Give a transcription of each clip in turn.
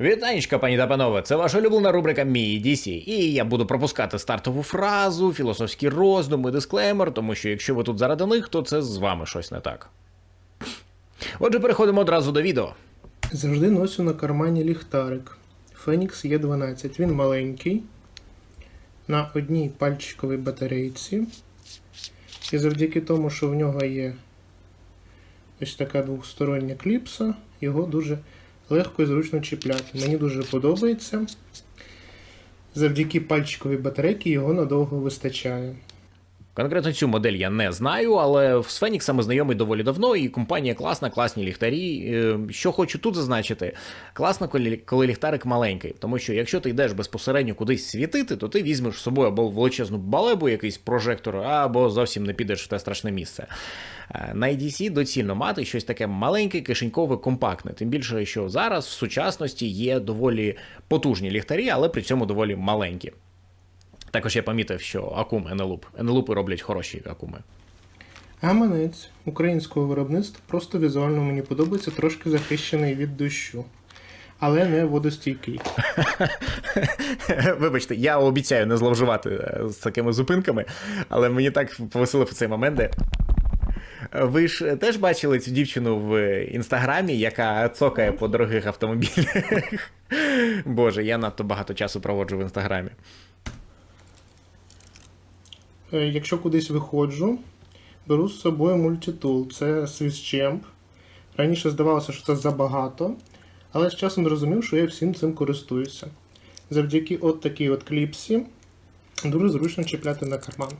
Вітанечка, пані та панове, це ваша улюблена рубрика Мій DC, і я буду пропускати стартову фразу, філософські роздуми, дисклеймер, тому що якщо ви тут заради них, то це з вами щось не так. Отже, переходимо одразу до відео. Завжди ношу на кармані ліхтарик. Фенікс є 12. Він маленький. На одній пальчиковій батарейці. І завдяки тому, що в нього є ось така двохстороння кліпса, його дуже легко і зручно чіпляти. Мені дуже подобається. Завдяки пальчиковій батарейці його надовго вистачає. Конкретно цю модель я не знаю, але з Феніксами знайомий доволі давно, і компанія класна, класні ліхтарі. Е, Що хочу тут зазначити, класно, коли, ліхтарик маленький, тому що якщо ти йдеш безпосередньо кудись світити, то ти візьмеш з собою або величезну балебу, якийсь прожектор, або зовсім не підеш в те страшне місце. Е, На EDC доцільно мати щось таке маленьке, кишенькове, компактне. Тим більше, що зараз в сучасності є доволі потужні ліхтарі, але при цьому доволі маленькі. Також я помітив, що акум Енелуп. Енелупи роблять хороші акуми. Гаманець українського виробництва просто візуально мені подобається, трошки захищений від дощу. Але не водостійкий. Вибачте, я обіцяю не зловживати е, з такими зупинками, але мені так повеселив цей момент. де- Ви ж теж бачили цю дівчину в інстаграмі, яка цокає по дорогих автомобілях. Боже, я надто багато часу проводжу в інстаграмі. Е, Якщо кудись виходжу, беру з собою мультитул. Це SwissChamp. Раніше здавалося, що це забагато, але з часом зрозумів, що я всім цим користуюся. Завдяки от такій от кліпсі дуже зручно чіпляти на карман.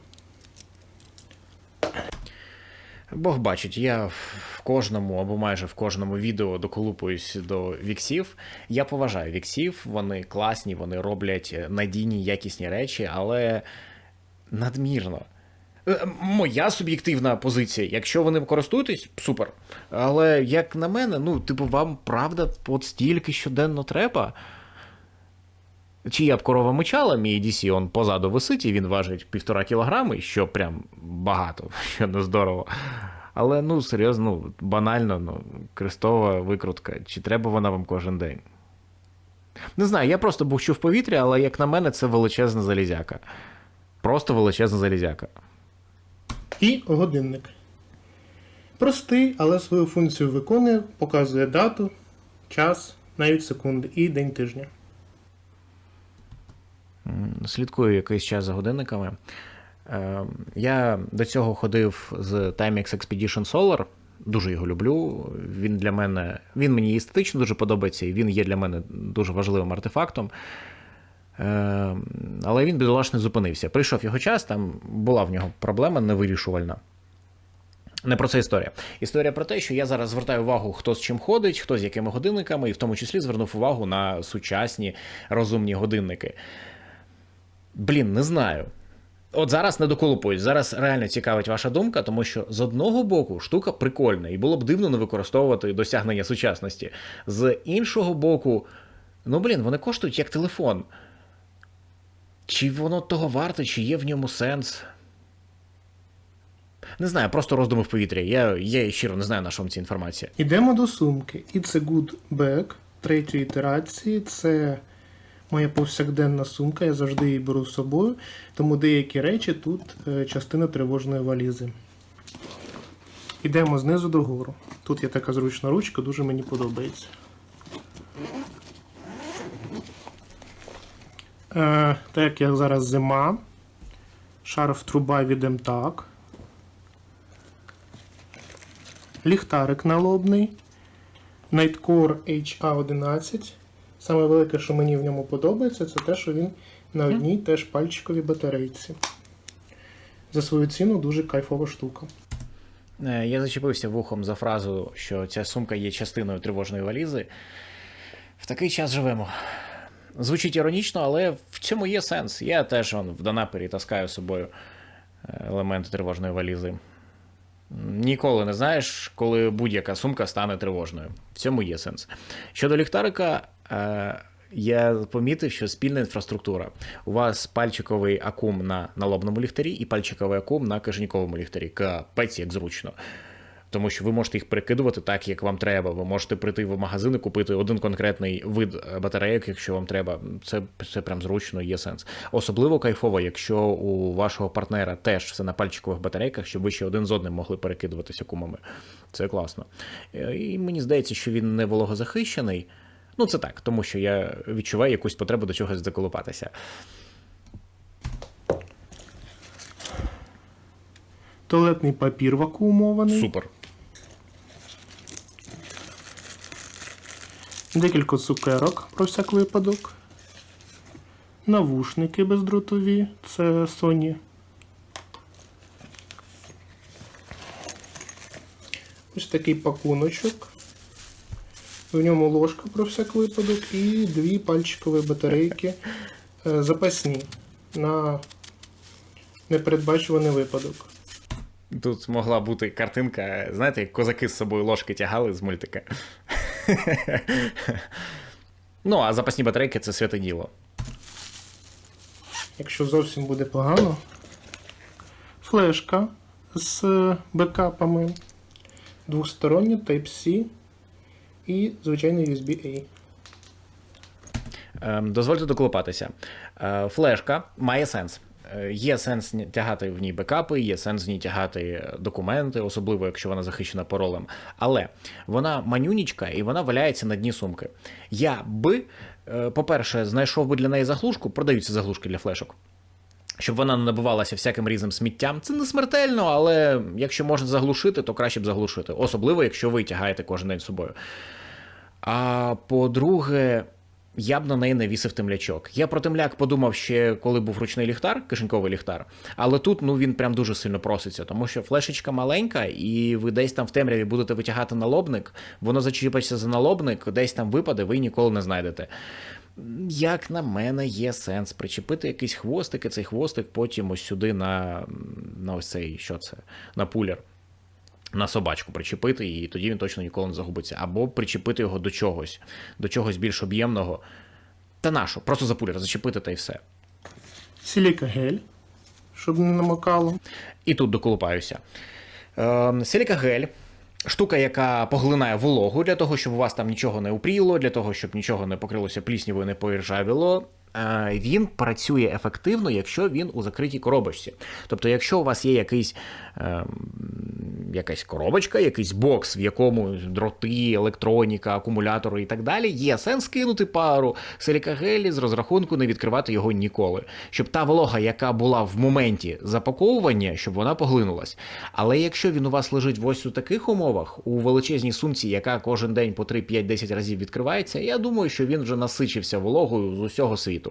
Бог бачить, я в кожному або майже в кожному відео доколупуюсь до віксів. Я поважаю віксів, вони класні, вони роблять надійні, якісні речі, але надмірно. Е, Моя суб'єктивна позиція. Якщо ви користуєтесь, супер. Але як на мене, ну, типу, вам правда от стільки щоденно треба. Чия б корова мичала, мій DC, он позаду висить, і він важить півтора кілограми, що прям багато, що не здорово. Але ну серйозно, ну, банально, ну, крестова викрутка. Чи треба вона вам кожен день? Не знаю, я просто бухчу в повітрі, але як на мене, це величезна залізяка. Просто величезна залізяка. І годинник. Простий, але свою функцію виконує, показує дату, час, навіть секунди і день тижня. слідкую якийсь час за годинниками. Е, Я до цього ходив з Timex Expedition Solar. Дуже його люблю. Він для мене, він мені естетично дуже подобається, і він є для мене дуже важливим артефактом. Е, Але він бідолаш зупинився. Прийшов його час, там була в нього проблема невирішувальна. Не про це історія. Історія про те, що я зараз звертаю увагу, хто з чим ходить, хто з якими годинниками, і в тому числі звернув увагу на сучасні розумні годинники. Блін, не знаю. От зараз не доколупуюсь. Зараз реально цікавить ваша думка, тому що з одного боку штука прикольна, і було б дивно не використовувати досягнення сучасності. З іншого боку, ну блін, вони коштують як телефон. Чи воно того варте, чи є в ньому сенс? Не знаю, просто роздуми в повітрі. Я, я щиро не знаю, на вам ця інформація. Йдемо до сумки. It's a good bag третьої ітерації. Це моя повсякденна сумка, я завжди її беру з собою, тому деякі речі тут е, частина тривожної валізи. Йдемо знизу до гору. Тут є така зручна ручка, дуже мені подобається. Е, так як я зараз зима, шарф труба від МТАК. Ліхтарик налобний. Nightcore HA11. Саме велике, що мені в ньому подобається, це те, що він на одній теж пальчиковій батарейці. За свою ціну дуже кайфова штука. Е, Я зачепився вухом за фразу, що ця сумка є частиною тривожної валізи. В такий час живемо. Звучить іронічно, але в цьому є сенс. Я теж он, в Донапері таскаю з собою е, елементи тривожної валізи. Ніколи не знаєш, коли будь-яка сумка стане тривожною. В цьому є сенс. Щодо ліхтарика, е, я помітив, що спільна інфраструктура. У вас пальчиковий акум на налобному ліхтарі і пальчиковий акум на кишеньковому ліхтарі. Капець, як зручно. Тому що ви можете їх перекидувати так, як вам треба. Ви можете прийти в магазин і купити один конкретний вид е, батарейок, якщо вам треба. Це, це прям зручно, є сенс. Особливо кайфово, якщо у вашого партнера теж все на пальчикових батарейках, щоб ви ще один з одним могли перекидуватися кумами. Це класно. Е, І мені здається, що він не вологозахищений. Ну, це так, тому що я відчуваю якусь потребу до чогось заколупатися. Туалетний папір вакуумований. Супер. Декілька цукерок про всяк випадок. Навушники бездротові. Це Sony. Ось такий пакуночок. В ньому ложка про всяк випадок і дві пальчикові батарейки е, запасні на непередбачуваний випадок. Тут могла бути картинка, знаєте, як козаки з собою ложки тягали з мультика. Ну, а запасні батарейки це святе діло. Якщо зовсім буде погано, флешка з бекапами, двостороння Type-C і звичайний USB-A. Ем, Дозвольте доколупатися. Е, Флешка має сенс. Е, Є сенс тягати в ній бекапи, є сенс в ній тягати документи, особливо якщо вона захищена паролем. Але вона манюнічка і вона валяється на дні сумки. Я би, е, по-перше, знайшов би для неї заглушку, продаються заглушки для флешок. Щоб вона не набивалася всяким різним сміттям. Це не смертельно, але якщо можна заглушити, то краще б заглушити. Особливо, якщо ви тягаєте кожен день з собою. А по-друге, я б на неї не вісив темлячок. Я про темляк подумав ще, коли був ручний ліхтар, кишеньковий ліхтар. Але тут ну він прям дуже сильно проситься, тому що флешечка маленька, і ви десь там в темряві будете витягати налобник, воно зачіпиться за налобник, десь там випаде, ви ніколи не знайдете. Як на мене, є сенс причепити якийсь хвостик, і цей хвостик потім ось сюди на, на ось цей, що це, на пулер на собачку причепити, і тоді він точно ніколи не загубиться. Або причепити його до чогось, до чогось більш об'ємного. Та нашу, просто за пулер зачепити та й все. Сіліка гель, щоб не намокало. І тут доколупаюся. Е, Силіка гель. Штука, яка поглинає вологу для того, щоб у вас там нічого не упріло, для того, щоб нічого не покрилося пліснявою, не поіржавіло. Е, Він працює ефективно, якщо він у закритій коробочці. Тобто, якщо у вас є якийсь, е, якась коробочка, якийсь бокс, в якому дроти, електроніка, акумулятори і так далі, є сенс кинути пару силікагелі з розрахунку не відкривати його ніколи. Щоб та волога, яка була в моменті запаковування, щоб вона поглинулась. Але якщо він у вас лежить ось у таких умовах, у величезній сумці, яка кожен день по 3, 5, 10 разів відкривається, я думаю, що він вже насичився вологою з усього світу.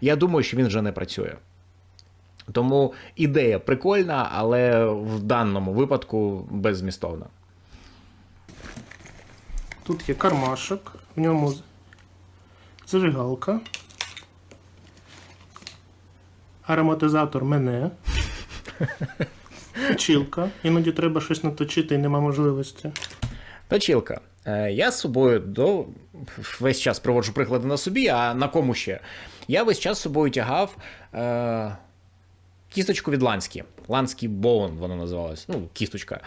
Я думаю, що він вже не працює. Тому ідея прикольна, але в даному випадку беззмістовна. Тут є кармашок, в ньому зажигалка, ароматизатор мене, точилка. Іноді треба щось наточити і нема можливості. Точілка. Е, Я з собою до весь час проводжу приклади на собі, а на кому ще? Я весь час з собою тягав е, кісточку від Ланські. Ланський Боун, воно називалось. Ну, кісточка.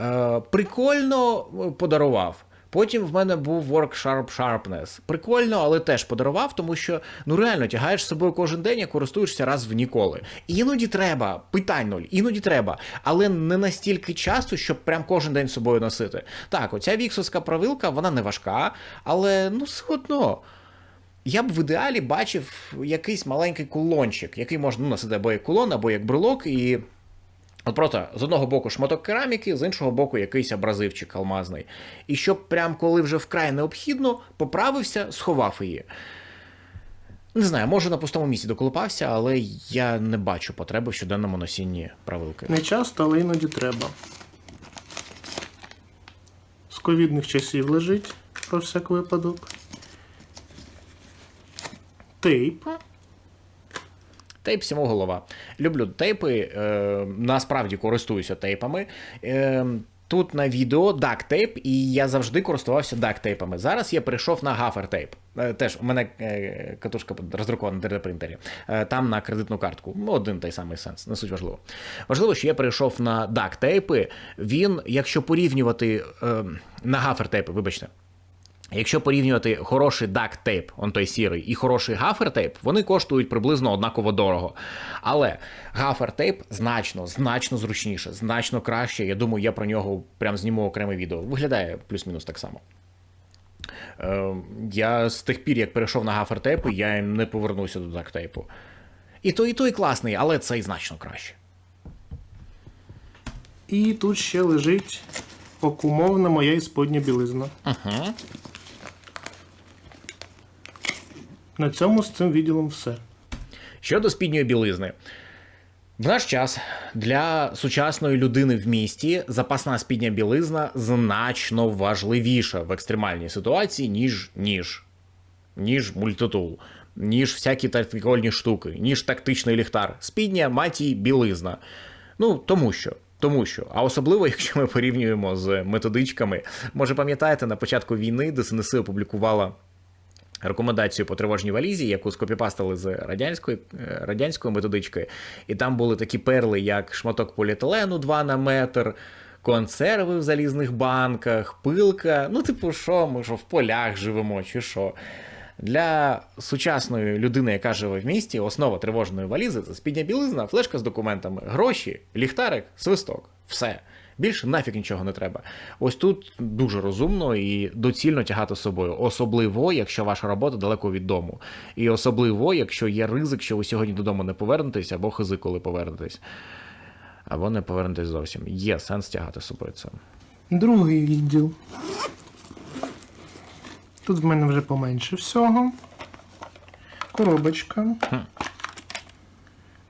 Е, прикольно е, подарував. Потім в мене був Work Sharp Sharpness. Прикольно, але теж подарував, тому що ну реально тягаєш з собою кожен день, а користуєшся раз в ніколи. Іноді треба, питань нуль, іноді треба, але не настільки часто, щоб прям кожен день з собою носити. Так, оця віксовська правилка, вона не важка, але ну все одно. Я б в ідеалі бачив якийсь маленький кулончик, який можна ну, носити або як кулон, або як брелок, і От просто з одного боку шматок кераміки, з іншого боку якийсь абразивчик алмазний. І щоб прям коли вже вкрай необхідно, поправився, сховав її. Не знаю, може на пустому місці доколупався, але я не бачу потреби в щоденному носінні правилки. Не часто, але іноді треба. З ковідних часів лежить про всяк випадок. Тейп. Тейп всьому голова. Люблю тейпи, е, насправді користуюся тейпами. Е, Тут на відео дактейп, і я завжди користувався дактейпами. Зараз я перейшов на гафертейп. Е, Теж у мене е, катушка роздрукована на 3D-принтері. Е, Там на кредитну картку. Ну, Один той самий сенс, не суть важливо. Важливо, що я перейшов на дактейпи. Він, якщо порівнювати е, на гафертейпи, вибачте. Якщо порівнювати хороший дактейп, он той сірий, і хороший гафертейп, вони коштують приблизно однаково дорого. Але гафертейп значно, значно зручніше, значно краще. Я думаю, я про нього прям зніму окреме відео. Виглядає плюс-мінус так само. Е, я з тих пір, як перейшов на гафертейпи, я не повернуся до дактейпу. І той, і той класний, але цей значно краще. І тут ще лежить окумовна моя ісподня білизна. Угу. На цьому з цим відділом все. Щодо спідньої білизни. В наш час для сучасної людини в місті запасна спідня білизна значно важливіша в екстремальній ситуації, ніж ніж, ніж мультитул, ніж всякі тактикольні штуки, ніж тактичний ліхтар. Спідня матій білизна. Ну, тому що. Тому що, а особливо, якщо ми порівнюємо з методичками, може пам'ятаєте, на початку війни ДСНС опублікувала рекомендацію по тривожній валізі, яку скопіпастили з радянської, е, радянської методички, і там були такі перли, як шматок поліетилену 2 на метр. Консерви в залізних банках, пилка. Ну, типу, що, ми що в полях живемо, чи що. Для сучасної людини, яка живе в місті, основа тривожної валізи це спідня білизна, флешка з документами, гроші, ліхтарик, свисток. Все. Більше нафіг нічого не треба. Ось тут дуже розумно і доцільно тягати з собою, особливо, якщо ваша робота далеко від дому. І особливо, якщо є ризик, що ви сьогодні додому не повернетесь, або хизи, коли повернетесь, або не повернетесь зовсім. Є сенс тягати з собою це. Другий відділ. Тут в мене вже поменше всього. Коробочка.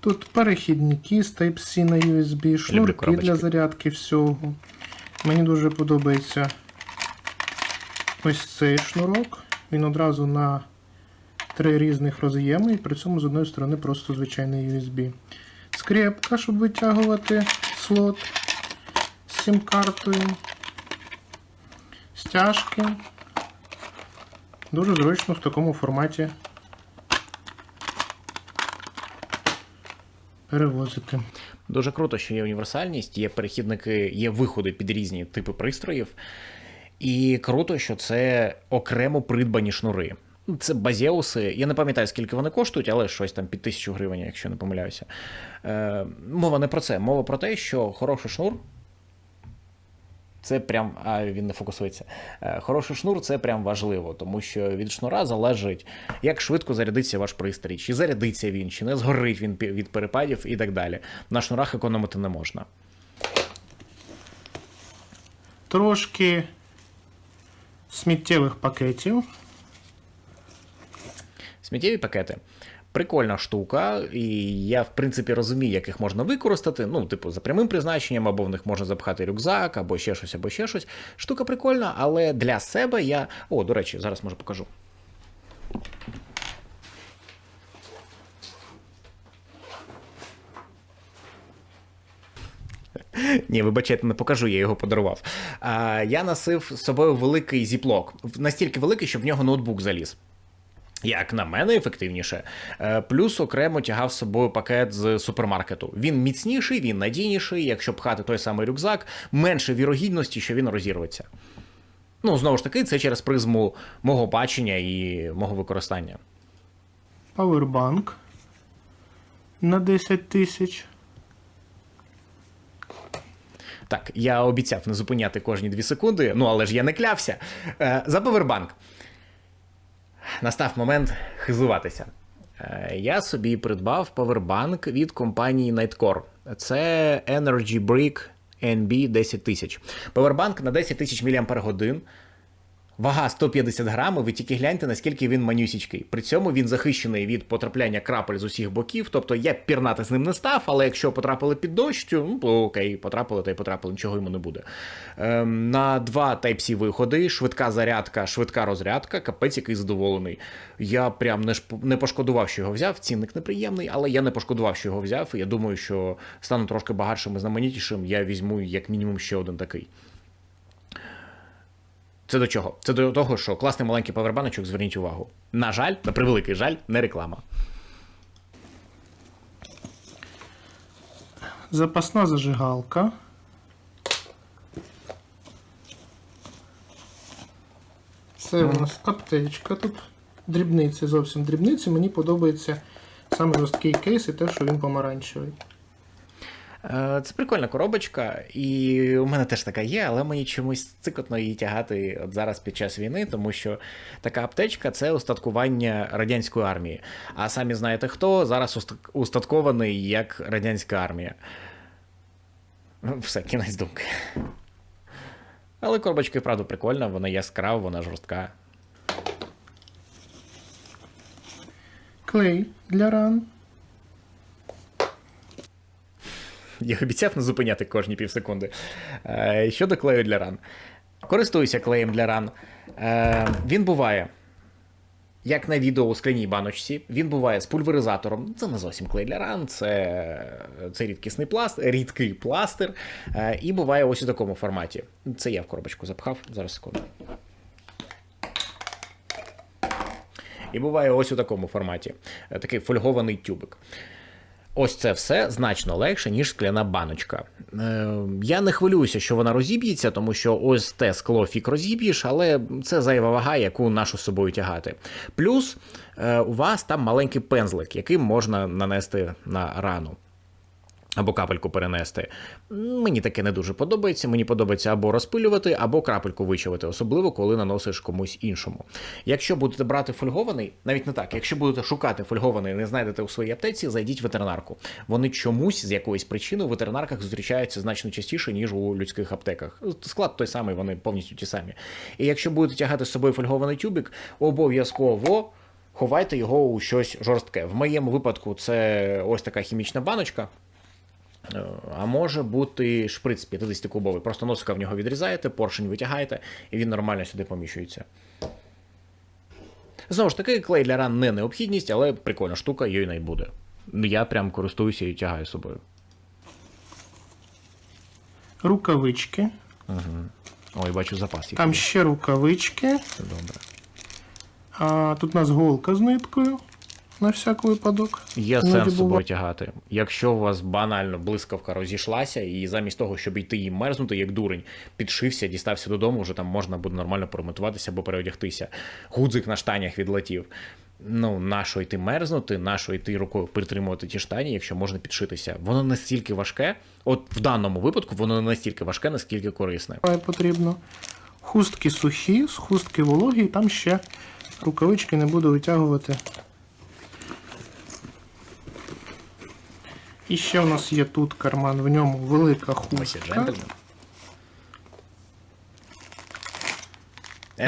Тут перехідники з Type-C на USB, шнурки для зарядки всього. Мені дуже подобається ось цей шнурок. Він одразу на три різних роз'єми, і при цьому з одної сторони просто звичайний USB. Скрепка, щоб витягувати слот з сім-картою. Стяжки. Дуже зручно в такому форматі перевозити. Дуже круто, що є універсальність, є перехідники, є виходи під різні типи пристроїв. І круто, що це окремо придбані шнури. Це базеуси. Я не пам'ятаю, скільки вони коштують, але щось там під тисячу гривень, якщо не помиляюся. Е, мова не про це. Мова про те, що хороший шнур. Це прям, а він не фокусується. Е, Хороший шнур це прям важливо, тому що від шнура залежить, як швидко зарядиться ваш пристрій, чи зарядиться він, чи не згорить він від перепадів і так далі. На шнурах економити не можна. Трошки сміттєвих пакетів. Сміттєві пакети. Прикольна штука, і я, в принципі, розумію, як їх можна використати. Ну, типу, за прямим призначенням, або в них можна запхати рюкзак, або ще щось, або ще щось. Штука прикольна, але для себе я. О, до речі, зараз може покажу. Ні, вибачайте, не покажу, я його подарував. А, я носив з собою великий зіплок. Настільки великий, щоб в нього ноутбук заліз. Як на мене, ефективніше. Е, Плюс окремо тягав з собою пакет з супермаркету. Він міцніший, він надійніший. Якщо пхати той самий рюкзак, менше вірогідності, що він розірветься. Ну, знову ж таки, це через призму мого бачення і мого використання. Павербанк на 10 тисяч. Так, я обіцяв не зупиняти кожні дві секунди, ну але ж я не клявся. Е, за повербанк. Настав момент хизуватися. Е, я собі придбав повербанк від компанії Nightcore. Це Energy Brick NB 10000. Повербанк на 10 тисяч мАч. Вага 150 грамів, ви тільки гляньте, наскільки він манюсічкий. При цьому він захищений від потрапляння крапель з усіх боків. Тобто я пірнати з ним не став, але якщо потрапили під дощ, ну, окей, потрапили та й потрапили, нічого йому не буде. Ем, на два Type-C виходи, швидка зарядка, швидка розрядка, капець, який задоволений. Я прям не, не пошкодував, що його взяв. Цінник неприємний, але я не пошкодував, що його взяв. І я думаю, що стану трошки багатшим і знаменитішим. Я візьму як мінімум ще один такий. Це до чого? Це до того, що класний маленький павербаночок, зверніть увагу. На жаль, на превеликий жаль, не реклама. Запасна зажигалка. Це у нас аптечка. Тут дрібниці, зовсім дрібниці. Мені подобається саме жорсткий кейс і те, що він помаранчевий. Е, Це прикольна коробочка, і у мене теж така є, але мені чомусь цикотно її тягати от зараз під час війни, тому що така аптечка це устаткування радянської армії. А самі знаєте хто зараз устаткований як радянська армія. Все, кінець думки. Але коробочка і вправду прикольна, вона яскрава, вона жорстка. Клей для ран. Я обіцяв не зупиняти кожні півсекунди. Е, Щодо клею для ран. Користуюся клеєм для ран. Е, Він буває. Як на відео у скляній баночці, він буває з пульверизатором. Це не зовсім клей для ран, це, це рідкісний пласт, рідкий пластир. Е, І буває ось у такому форматі. Це я в коробочку запхав. Зараз секунду. І буває ось у такому форматі. Такий фольгований тюбик. Ось це все значно легше, ніж скляна баночка. Е, я не хвилююся, що вона розіб'ється, тому що ось те скло фік розіб'єш, але це зайва вага, яку нашу з собою тягати. Плюс е, у вас там маленький пензлик, яким можна нанести на рану. Або капельку перенести. Мені таке не дуже подобається. Мені подобається або розпилювати, або крапельку вичавити, особливо коли наносиш комусь іншому. Якщо будете брати фольгований, навіть не так, якщо будете шукати фольгований не знайдете у своїй аптеці, зайдіть в ветеринарку. Вони чомусь з якоїсь причини в ветеринарках зустрічаються значно частіше, ніж у людських аптеках. Склад той самий, вони повністю ті самі. І якщо будете тягати з собою фольгований тюбик, обов'язково. Ховайте його у щось жорстке. В моєму випадку це ось така хімічна баночка. Е, А може бути шприц 50-кубовий. Просто носика в нього відрізаєте, поршень витягаєте, і він нормально сюди поміщується. Знову ж таки, клей для ран не необхідність, але прикольна штука, її не буде. Я прям користуюся і тягаю з собою. Рукавички. Ой, бачу запас. який. Там ще рукавички. Це добре. А тут у нас голка з ниткою. На всяк випадок. Є Іноді сенс з собою тягати. Якщо у вас банально блискавка розійшлася, і замість того, щоб йти і мерзнути, як дурень, підшився, дістався додому, вже там можна буде нормально поремонтуватися або переодягтися. Гудзик на штанях відлетів. Ну, нащо йти мерзнути, нащо йти рукою притримувати ті штані, якщо можна підшитися. Воно настільки важке, от в даному випадку воно не настільки важке, наскільки корисне. Потрібно. Хустки сухі, з хустки вологі, і там ще рукавички не буду витягувати. І ще у нас є тут карман, в ньому велика хустка.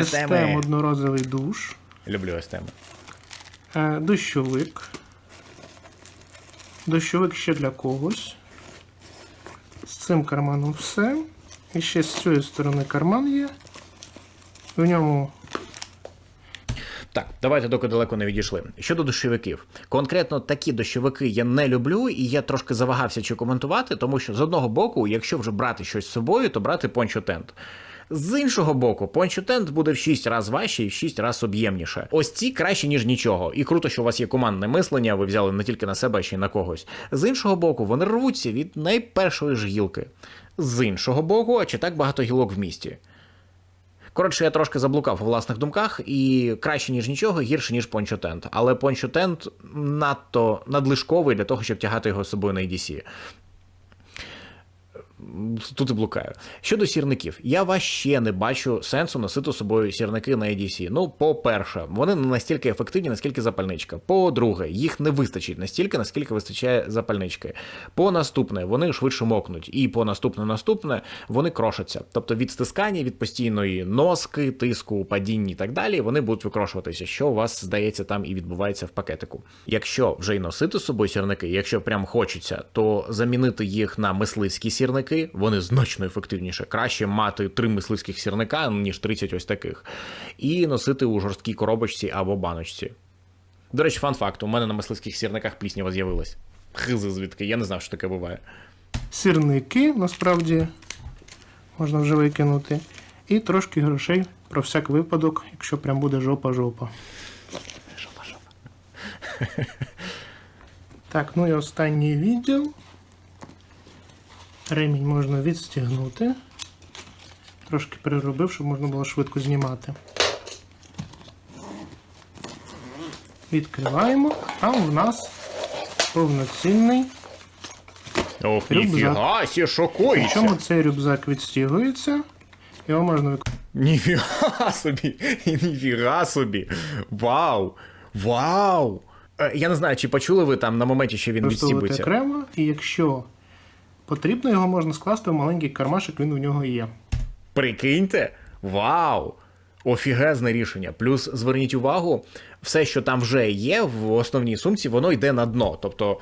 СТМ. одноразовий душ, Люблю СТМ. е, дощовик. Дощовик ще для когось. З цим карманом все. І ще з цієї сторони карман є. В ньому Так, давайте доки далеко не відійшли. Щодо дощовиків, конкретно такі дощовики я не люблю, і я трошки завагався чи коментувати, тому що з одного боку, якщо вже брати щось з собою, то брати пончо тент. З іншого боку, пончо тент буде в 6 разів важче і в 6 разів об'ємніше. Ось ці краще, ніж нічого. І круто, що у вас є командне мислення, ви взяли не тільки на себе, а ще й на когось. З іншого боку, вони рвуться від найпершої ж гілки. З іншого боку, а чи так багато гілок в місті? Коротше, я трошки заблукав у власних думках, і краще, ніж нічого, гірше, ніж пончотент. Але пончотент надто надлишковий для того, щоб тягати його з собою на EDC. Тут і блукаю. Щодо сірників, я ваще не бачу сенсу носити з собою сірники на EDC. Ну, по-перше, вони не настільки ефективні, наскільки запальничка. По-друге, їх не вистачить настільки, наскільки вистачає запальнички. По наступне, вони швидше мокнуть. І по наступне наступне вони крошаться. Тобто від стискання, від постійної носки, тиску, падіння і так далі, вони будуть викрошуватися, що у вас здається там і відбувається в пакетику. Якщо вже й носити з собою сірники, якщо прям хочеться, то замінити їх на мисливські сірники, вони значно ефективніше. Краще мати три мисливських сірника, ніж 30 ось таких, і носити у жорсткій коробочці або баночці. До речі, фан факт: у мене на мисливських сірниках пліснява з'явилась. Хизи звідки, я не знав, що таке буває. Сірники, насправді, можна вже викинути. І трошки грошей про всяк випадок, якщо прям буде жопа-жопа. Жопа, жопа. Так, ну і останній відділ. Ремінь можна відстігнути. Трошки переробив, щоб можна було швидко знімати. Відкриваємо, там в нас повноцінний. Ох, Рюкзак. ніфіга сі, шокується. Причому цей рюкзак відстігується. Його можна використовувати. Ніфіга собі, ніфіга собі. Вау! Вау! Е, Я не знаю, чи почули ви там на моменті, що він відстібується. окремо, і якщо потрібно, його можна скласти в маленький кармашик, він у нього є. Прикиньте, вау! Офігезне рішення. Плюс зверніть увагу, все, що там вже є в основній сумці, воно йде на дно. Тобто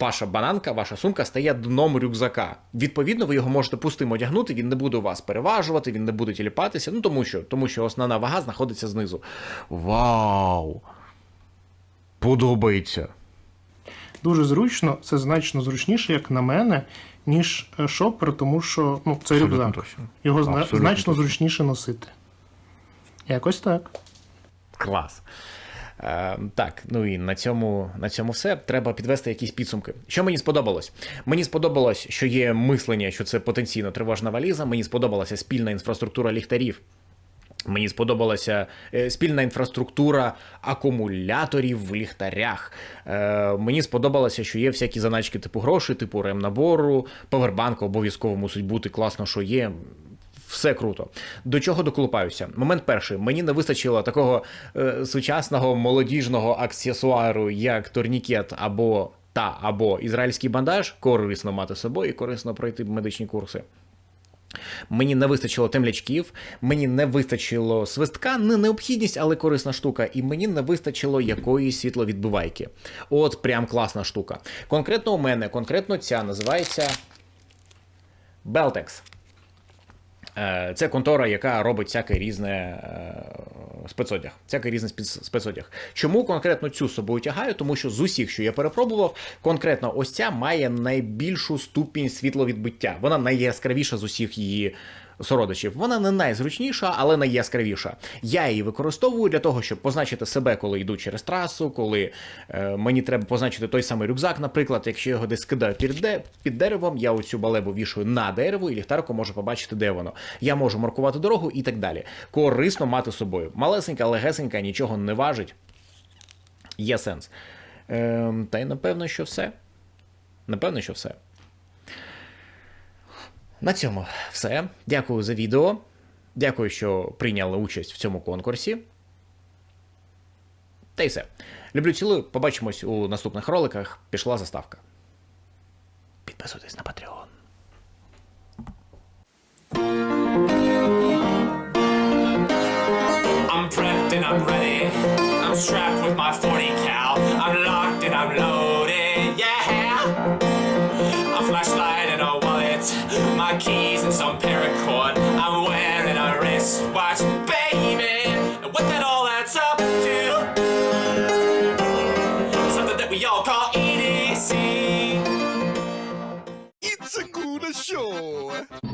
ваша бананка, ваша сумка стає дном рюкзака. Відповідно, ви його можете пустим одягнути, він не буде у вас переважувати, він не буде тіліпатися. Ну тому що, тому що основна вага знаходиться знизу. Вау! Подобається. Дуже зручно, це значно зручніше, як на мене, ніж е, шопер, тому що ну, це Абсолютно рюкзак. точно. Його Абсолютно значно точно. зручніше носити. Якось так. Клас. Е, так, ну і на цьому, на цьому все. Треба підвести якісь підсумки. Що мені сподобалось? Мені сподобалось, що є мислення, що це потенційно тривожна валіза. Мені сподобалася спільна інфраструктура ліхтарів. Мені сподобалася е, спільна інфраструктура акумуляторів в ліхтарях. Е, мені сподобалося, що є всякі заначки типу грошей, типу ремнабору, повербанк обов'язково мусить бути класно, що є. Все круто. До чого доколупаюся? Момент перший. Мені не вистачило такого е, сучасного молодіжного аксесуару, як турнікет або та або ізраїльський бандаж. Корисно мати з собою і корисно пройти медичні курси. Мені не вистачило темлячків, мені не вистачило свистка, не необхідність, але корисна штука, і мені не вистачило якоїсь світловідбивайки. От прям класна штука. Конкретно у мене, конкретно ця називається. Е, Це контора, яка робить всяке різне е, спецодяг. Всякий різний спец- спецодяг. Чому конкретно цю собою тягаю? Тому що з усіх, що я перепробував, конкретно ось ця має найбільшу ступінь світловідбиття. Вона найяскравіша з усіх її сородичів. Вона не найзручніша, але найяскравіша. Я її використовую для того, щоб позначити себе, коли йду через трасу, коли е, мені треба позначити той самий рюкзак, наприклад, якщо його десь скидаю під, під деревом, я оцю балебу вішаю на дерево, і ліхтарко може побачити, де воно. Я можу маркувати дорогу і так далі. Корисно мати з собою. Малесенька, легесенька, нічого не важить. Є сенс. Ем, та й напевно, що все. Напевно, що все. На цьому все. Дякую за відео. Дякую, що прийняли участь в цьому конкурсі. Та й все. Люблю цілую. Побачимось у наступних роликах. Пішла заставка. Підписуйтесь на Patreon. I'm prepped and I'm ready. I'm strapped with my 40 cal. I'm locked and I'm loaded. Show.